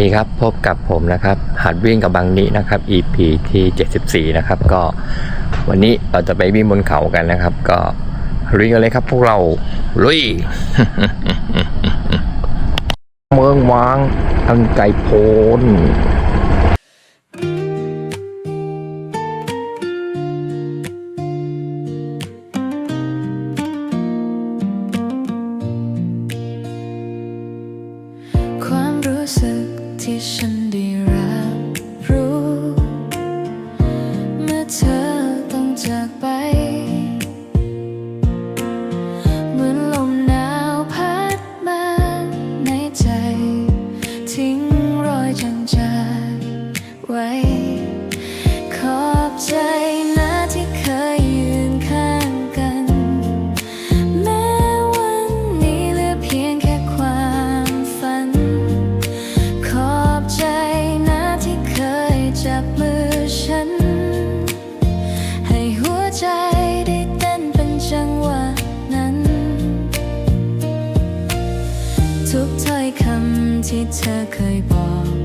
ดีครับ พบกับผมนะครับหัดวิ่งกับบางนี้นะครับ EP ที่ 74 นะครับ ก็วันนี้เราจะไปวิ่งบนเขากันนะครับ ก็ลุยกันเลยครับ พวกเราลุย เมืองวางทางไกลโพน ไว้ ขอบใจนะที่เคยยืนข้างกัน แม้วันนี้เหลือเพียงแค่ความฝัน ขอบใจนะที่เคยจับมือฉัน ให้หัวใจได้เต้นเป็นจังหวะนั้น ทุกถ้อยคำที่เธอเคยบอก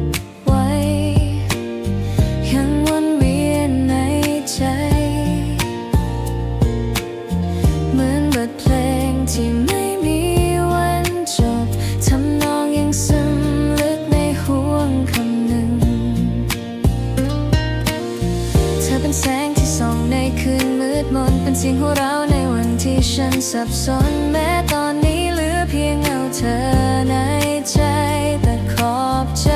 มนเป็นเสียงหัวเราในวันที่ฉันสับสนแม้ตอนนี้เหลือเพียงเงาเธอในใจแต่ขอบใจ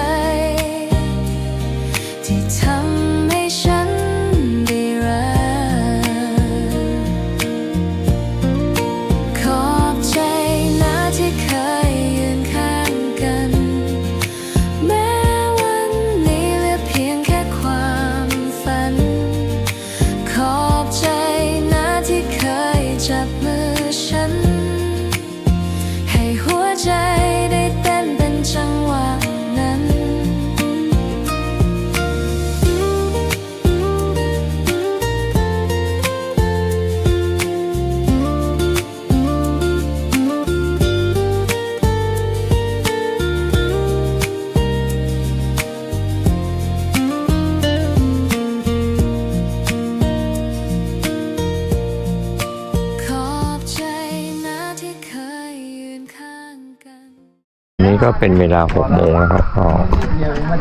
ก็เป็นเวลา6โมงนะครับก็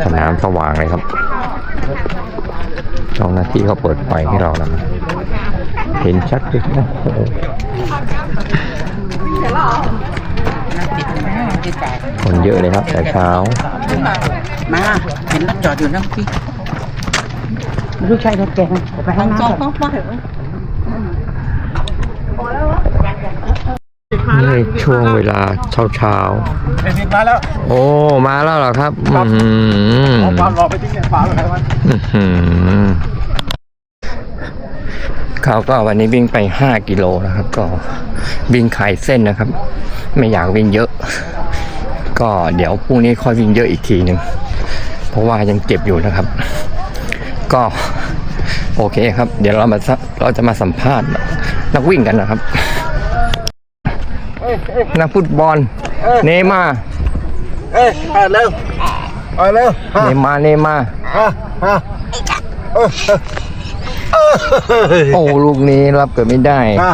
สนามสว่างเลยครับเจ้าหน้าที่เขาเปิดไฟให้เรานะครับเห็นชัดเลยโอ้โหคนเยอะเลยครับ แต่เช้า มาเห็นรถจอดอยู่นะพี่ลูกชายรถแกงไปข้างหน้าก่อน นี่ช่วงเวลาเช้าเช้าเอ็นมาแล้วๆโอ้ มาแล้วเหรอครับอืมเอาความรอไปทิ้งเนี่ยฝาอะไรวะอื้อหือเขาก็วันนี้วิ่งไป5กิโลนะครับ ก็วิ่งขายเส้นนะครับ ไม่อยากวิ่งเยอะ ก็เดี๋ยวพรุ่งนี้ค่อยวิ่งเยอะอีกทีหนึ่งเพราะว่ายังเจ็บอยู่นะครับ ก็โอเคครับ เดี๋ยวเรามาสัเราจะมาสัมภาษณ์นักวิ่งกันนะครับ นักฟุตบอล เนย์มาร์เอ้ยเอาเร็วเอาเร็วฮะเนย์มาร์เนย์มาร์ฮะฮะเออเออเออโอ้ลูกนี้รับเกิดไม่ได้ฮะ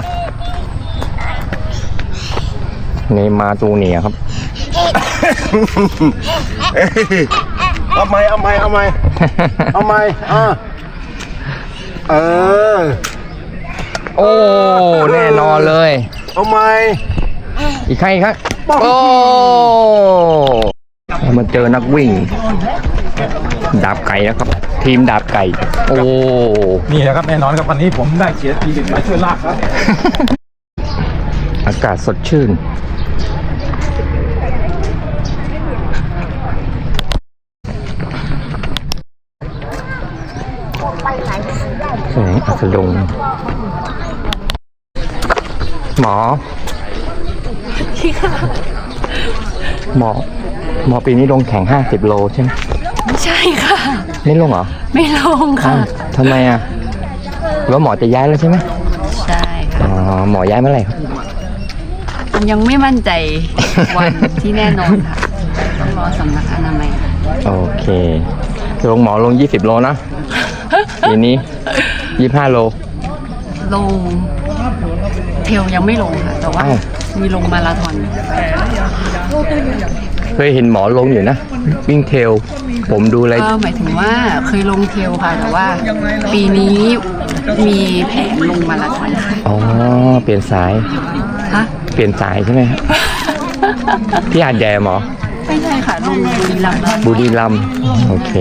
เนย์มาร์ตูเนียครับเอ้ยเอาไหมเอาไหมเอาไหมเอาไหมอะเออ โอ้ แน่นอนเลย เอาไหม อีกครั้งอีกครั้งโอ้มาเจอนักวิ่ง ดาบไก่นะครับ ทีมดาบไก่ โอ้นี่แหละครับแน่นอนครับวันนี้ผมได้เขียนปีหนึ่งมาช่วยลากครับอากาศสดชื่น แสงอัสดงหมอ หมอหมอปีนี้ลงแข่ง 50 โลใช่ไหมใช่ค่ะ ไม่ลงเหรอไม่ลงค่ะอ้าวทำไมอะหรือว่าหมอจะย้ายแล้วใช่ไหมใช่อ๋อหมอย้ายเมื่อไหร่ครับ ยังไม่มั่นใจวันที่แน่นอนค่ะ ต้องรอสำนักอนามัยค่ะโอเคลงหมอลง 20 โลนะทีนี้ 25 โลลงเทลยังไม่ลงค่ะ แต่ว่าอ้าว มีลงมาราธอนเคยเห็นหมอลงอยู่นะ วิ่งเทรลผมดูอะไร ก็หมายถึงว่าเคยลงเทลค่ะ แต่ว่า ปีนี้มีแผนลงมาราธอนค่ะอ๋อ เปลี่ยนสาย ฮะ เปลี่ยนสายใช่ไหมครับที่หาดใหญ่หมอ ไม่ใช่ค่ะลงบุรีรัมย์บุรีรัมย์โอเค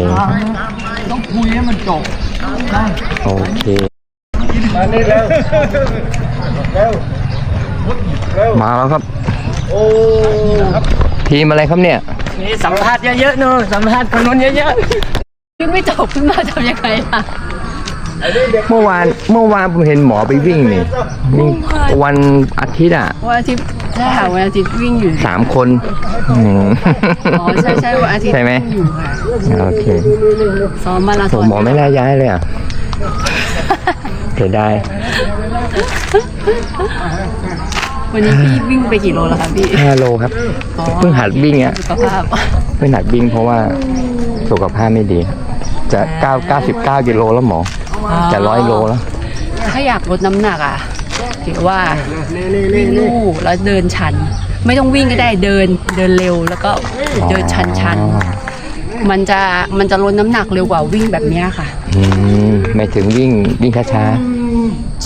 ต้องคุยให้มันจบโอเค มา แล้วครับทีมอะไรครับเนี่ยนี่สัมภาษณ์เยอะๆเนอะสัมภาษณ์คนนู้นเยอะยังไม่จบขึ้นมาทำยังไงล่ะเมื่อวานเมื่อวานผมเห็นหมอไปวิ่งนี่วิ่งวันอาทิตย์อะวันอาทิตย์ใช่ค่ะวันอาทิตย์วิ่งอยู่สามคนอืมอ๋อใช่ใช่วันอาทิตย์ใช่ไหมวิ่งอยู่ค่ะโอเคซ้อมมาราธผอมนหมอไม่น่าย้ายเลยอะเสียดาย วันนี้พี่วิ่งไปกี่โลแล้วคะพี่ห้าโลครับ อ๋อ เพิ่งหัดวิ่งอะสุขภาพ เพิ่งหัดวิ่งเพราะว่าสุขภาพไม่ดี จะเก้าเก้าสิบเก้ากิโลแล้วหมอ จะร้อยโลแล้ว ถ้าอยากลดน้ำหนักอะถือว่าวิ่งลู่แล้วเดินชัน ไม่ต้องวิ่งก็ได้เดินเดินเร็วแล้วก็เดินชันชันๆมันจะมันจะลดน้ำหนักเร็วกว่าวิ่งแบบเนี้ยค่ะ อืมไม่ถึงวิ่งวิ่งช้า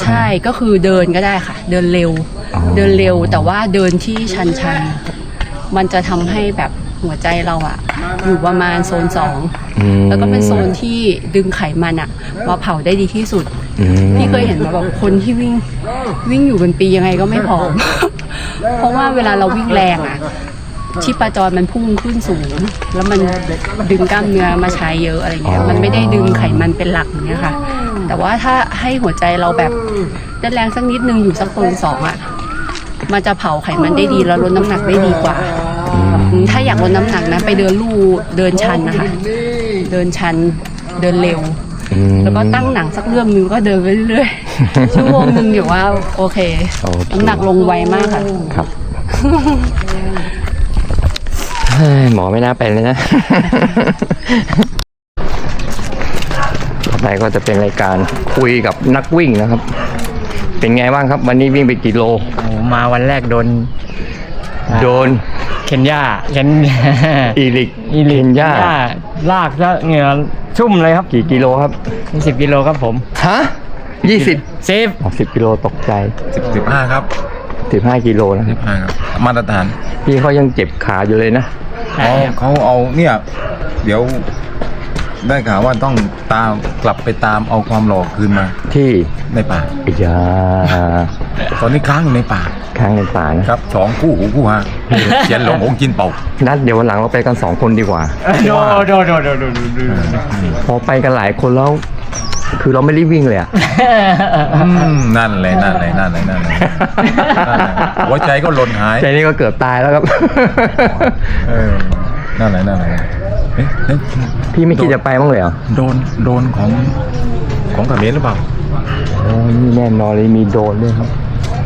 ใช่ก็คือเดินก็ได้ค่ะ เดินเร็วอ๋อ เดินเร็วแต่ว่าเดินที่ชันชันๆมันจะทำให้แบบหัวใจเราอะอยู่ประมาณโซนสองๆอืม แล้วก็เป็นโซนที่ดึงไขมันอะมาเผาได้ดีที่สุด อืม พี่เคยเห็นมาแบบคนที่วิ่งวิ่งอยู่เป็นปียังไงก็ไม่ผอม เพราะว่าเวลาเราวิ่งแรงอะชีพจรมันพุ่งขึ้นสูง แล้วมันดึงกล้ามเนื้อมาใช้เยอะอะไรเงี้ย มันไม่ได้ดึงไขมันเป็นหลักอย่างเงี้ยค่ะ แต่ว่าถ้าให้หัวใจเราแบบเต้นแรงสักนิดนึงอยู่สักโซนสองอะ มันจะเผาไขมันได้ดีแล้วลดน้ำหนักได้ดีกว่าอืมถ้าอยากลดน้ำหนักนะ ไปเดินลู่เดินชันนะคะ เดินชันเดินเร็ว อืม แล้วก็ตั้งหนังสักเรื่องหนึงก็เดินไปเรื่อยๆ ชั่วโมงหนึ่งอยู่ว่าโอเคโอเค น้ำหนักลงไวมากค่ะ ครับ เฮ้ยหมอไม่น่าไปเลยนะ ต่อไปก็จะเป็นรายการคุยกับนักวิ่งนะครับ เป็นไงบ้างครับ วันนี้วิ่งไปกี่โลๆโอ้มาวันแรกโดนโดนเคนยาเคนอีลิกอีลิเคนย่าลากซะเหงื่อชุ่มเลยครับ กี่กิโลครับสิบกิโลครับผมฮะยี่สิบเซฟออกสิบกิโลตกใจสิบสิบห้าครับสิบห้ากิโลนะครับห้าครับมาตรฐานพี่เขายังเจ็บขาอยู่เลยนะเขาเขาเอาเนี่ย เดี๋ยว ได้ข่าวว่าต้องตามกลับไปตามเอาความหล่อคืนมาที่ในป่าอิยาตอนนี้ค้างอยู่ในป่าข้างในป่านะครับสองคู่หูคู่ฮะเขียนหลงองค์จินเป่านัดเดี๋ยววันหลังเราไปกันสองคนดีกว่าโดโดโดโดโดโดโดพอไปกันหลายคนแล้ว คือเราไม่รีบวิ่งเลยอะ อืมนั่นเลยนั่นเลยนั่นเลยนั่นเลยนั่นเลยหัวใจก็หล่นหายใจนี่ก็เกือบตายแล้วครับ เออ นั่นเลยนั่นเลยเอ๊ะเอ๊ะพี่ไม่คิดจะไปบ้างเลยเหรอโดนโดนของของเขมรหรือเปล่าโอ้ยนี่แน่นอนเลยมีโดรนด้วยครับ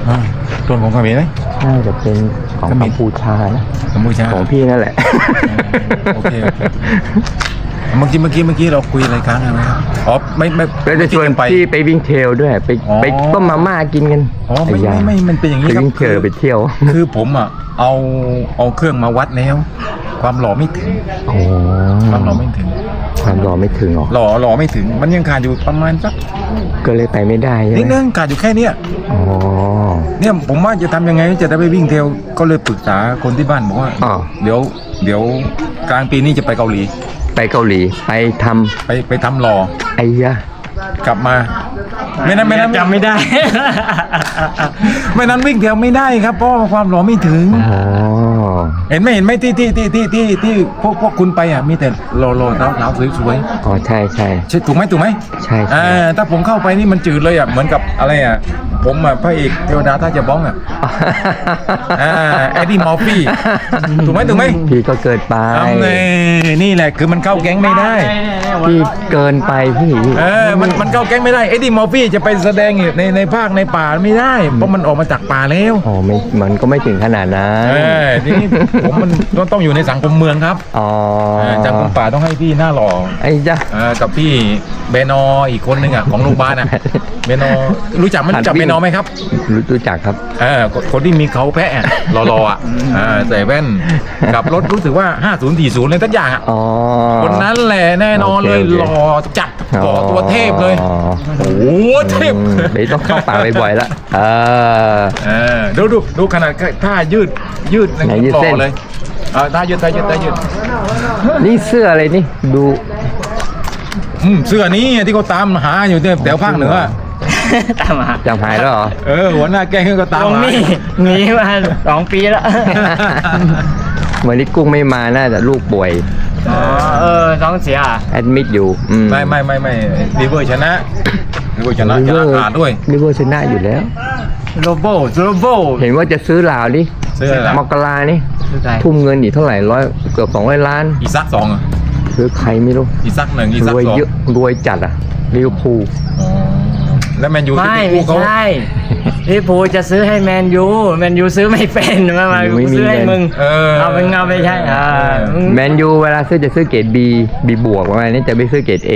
อ่าโดนของเขมรไหม น่าจะเป็นของก็มีกัมพูชานะกัมพูชาของพี่นั่นแหละ โอเคโอเค เมื่อกี้เมื่อกี้เมื่อกี้เราคุยอะไรกันอะไรครับอ๋อไม่ไม่แล้วจะชวนไปพี่ไปวิ่งเทรลด้วย ไปอ๋อ ไปต้มมาม่ากินกันอ๋อไม่ยาไม่ไม่มันเป็นอย่างนี้ไปครับวิ่งเทรลไปเที่ยว คือผมอะเอาเอาเครื่องมาวัดแล้ว ความหล่อไม่ถึงโอ้ความหล่อไม่ถึง ความรอไม่ถึงหรอหล่อหล่อไม่ถึง มันยังขาดอยู่ประมาณสักก็เลยไปไม่ได้ใช่นิดไหมนึงขาดอยู่แค่เนี้ยอ๋อเนี่ยผมว่าจะทำยังไงจะได้ไปวิ่งเทรลก็เลยปรึกษาคนที่บ้านบอกว่า อ๋อ เดี๋ยวเดี๋ยวกลางปีนี้จะไปเกาหลี ไปเกาหลีไปทำไปไปทำหล่อไอ้ยะกลับมา ไม่นั้นไม่นั้นจำไม่ได้ ไม่นั้นวิ่งเทรลไม่ได้ครับเพราะว่าความหล่อไม่ถึง อ๋อ เห็นไหมเห็นไหมที่ที่ที่ที่ที่ที่พวกพวกคุณไปอะมีแต่หล่อหล่อสาวสาวสวยอ๋อใช่ใช่ๆใช่ถูกไหมถูกไหมใช่ใช่ อ่าถ้าผมเข้าไปนี่มันจืดเลยอะเหมือนกับอะไรอะผมอะพระเอกเทวดาท่าจะบ้องอะอ่าเอ็ดดี้มอร์ฟี่ถูกไหมถูกไหมพี่ก็เกินไปทำเลยนี่แหละคือมันเข้าแก๊งไม่ได้ พี่เกินไปพี่เออ มัน มันเข้าแก๊งไม่ได้เอ็ดดี้มอร์ฟี่จะไปแสดงอยู่ใน ในภาคในป่าไม่ได้ เพราะมันออกมาจากป่าแล้ว อ๋อไม่มันก็ไม่ถึงขนาดนั้น เออทีนี้ผมมันต้องต้องอยู่ในสังคมเมืองครับอ๋อเออสังคมป่าต้องให้พี่หน้าหล่อไอ้จ้ะเออกับพี่เบนออีกคนนึงอะของโรงพยาบาลอะเบนอรู้จักมันรู้จักหัดวิ่เบงนอไหมครับ รู้รู้จักครับเออคนที่มีเขาแพะอะรอๆอะอ่าใส่แว่นกับรถรู้สึกว่า 5040เลยทั้งอย่างอะอ๋อคนนั้นแหละแน่นอนเลยโอเคโอเคหล่อจัด หล่อตัวเทพเลยอ๋อโอ้โหเทพอืมเดี๋ยวต้องเข้าป่าบ่อยๆละเออเออดูดูดูขนาดท่ายืดยืดไหนยืดหล่เส้นอเลยเออท่ายืดท่ายืดท่ายืดนี่เสื้ออะไรนี่ดูอืมเสื้อนี้ที่เขาตามหาอยู่เนี่ยแถวภาคเหนือตามหาจำหายแล้วเหรอ เออหัวหน้าแก๊งก็ตามตรงหานี้หนีมาสองปีแล้วเหมือนที่กุ้งไม่มาน่าจะลูกป่วย อ๋อเออท้องเสียอะแอดมิดอยู่อืม ไม่ไม่ไม่ไม่รีเวอร์ชนะรีเวอร์ชนะชนะขาดด้วย ลิเวอร์ชนะอยู่แล้ว โรโบโรโบ เห็นว่าจะซื้อลาวนี่ซื้ออะไรล่ะ มกรานี่คือใครทุ่มเงินอีกเท่าไหร่ร้อยเกือบสองร้อยล้าน อีซักสองอะซื้อใครไม่รู้ อีซักหนึ่งอีรซักวยสองเยอะรวยจัดอะลิเวอร์พูลอ๋อ แล้วแมนยูที่ไม่เป็นไม่คู่เขา ใช่ลิเวอร์พูลจะซื้อให้แมนยูแมนยูซื้อไม่เป็นมามากูซื้อให้มึงเออ เอาเป็นเงาไม่ใช่อ่ามึงแมนยูเวลาซื้อจะซื้อเกรด B B บวกประมาณนี้จะไม่ซื้อเกรด A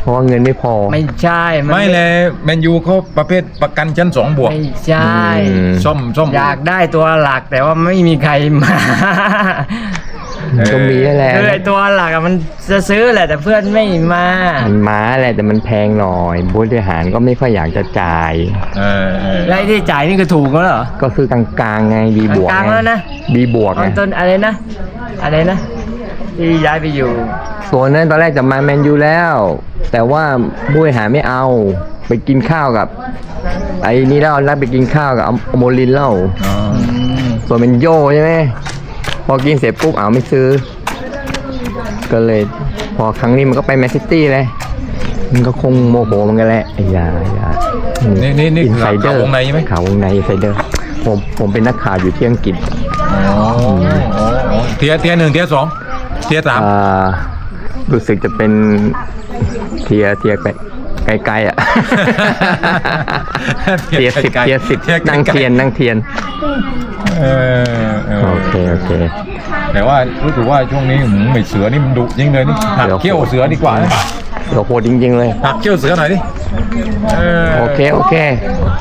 เพราะว่าเงินไม่พอ ไม่ใช่นไม่เลยแมนยูเขาประเภทประกันชั้นสองบวก ไม่ใช่ อืม ส้มส้ม อยากได้ตัวหลักแต่ว่าไม่มีใครมา ก็มีนั่นแหละคือไอตัวหลักอะมันจะซื้อแหละแต่เพื่อนไม่มามันม้าแหละแต่มันแพงหน่อยบริหารก็ไม่ค่อยอยากจะจ่าย เออเออ แล้วไอ้ที่จ่ายนี่คือถูกแล้วเหรอ ก็ซื้อกลางๆไง B บวกกลางๆไงแล้วนะ B บวกตไงอนต้นอะไรนะ อะไรนะ ที่ย้ายไปอยู่ ส่วนนั้นตอนแรกจะมาแมนยูแล้ว แต่ว่าบริหารไม่เอาไปกินข้าวกับ ไอ้นี่แล้วนัดไปกินข้าวกับอโมลินเล่าอ๋อส่วนเป็นโยใช่ไหมพ อกินเสร็จปุ๊บเอาไม่ซื้อ ก็เลยพอครั้งนี้มันก็ไปแมนซิตี้เลย มันก็คงโมโหมันกันแหละไอ้ยาอย่านี่นี่นี่อินไซเดอข่าวร์วงในใช่ไหมข่าววงในอินไซเดอร์ผมผมเป็นนักข่าวอยู่ที่อังกฤษอ๋ออ๋ออ๋อเทียร์เทียร์หนึ่งเทียร์สองเทียร์สามอ่ารู้สึกจะเป็นเทียร์เทียร์ไกลๆอะ เทียร์สิบเทียร์สิบนั่งเทียนนั่งเทียน เออเออโอเคโอเค แต่ว่ารู้สึกว่าช่วงนี้หืมไอ้เสือนี่มันดุยิ่งเลยนี่หักเดี๋ยวเขี้ยวเสือดีกว่านะเดี๋ยวโหดจริง ๆ เลย หักเขี้ยวเสือหน่อยดิเออโอเคโอเค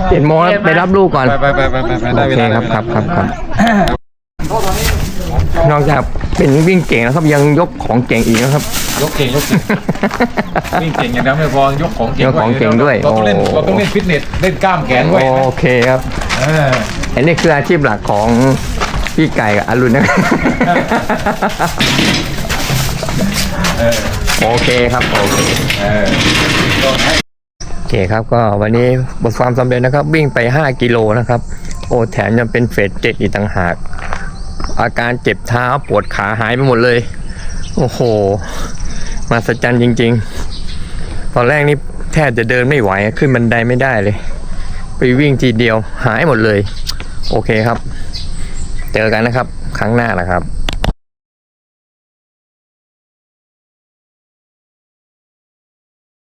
เจ็ดโมงแล้วไปรับลูกก่อน ไปไปไปไปไปไปได้โอเวเคลาครับครับครับครับ นอกจากเป็นวิ่งเก่งแล้วครับยังยกของเก่งอีกนะครับ ยกเก่งยกเก่งวิ่งเก่งอย่างนั้นไม่พอยกของเก่งยกของเก่งด้วยเราต้องเล่นโอ้ เราต้องเล่นฟิตเนสเล่นกล้ามแขนด้วยโอเคครับ เออ อันนี้คืออาชีพหลักของพี่ไก่กับอรุณนะครับเออโอเคครับ โอเคเออโอเคครับก็วันนี้บทความสำเร็จนะครับ วิ่งไป 5 กิโลนะครับ โอ้แถมยังเป็นเฟสเจ็ดอีกต่างหาก อาการเจ็บเท้าปวดขาหายไปหมดเลย โอ้โหมาสจันจริง ๆ ตอนแรกนี่แทบจะเดินไม่ไหวขึ้นบันไดไม่ได้เลย ไปวิ่งทีเดียวหายหมดเลย โอเคครับ เจอกันนะครับ ครั้งหน้านะครับ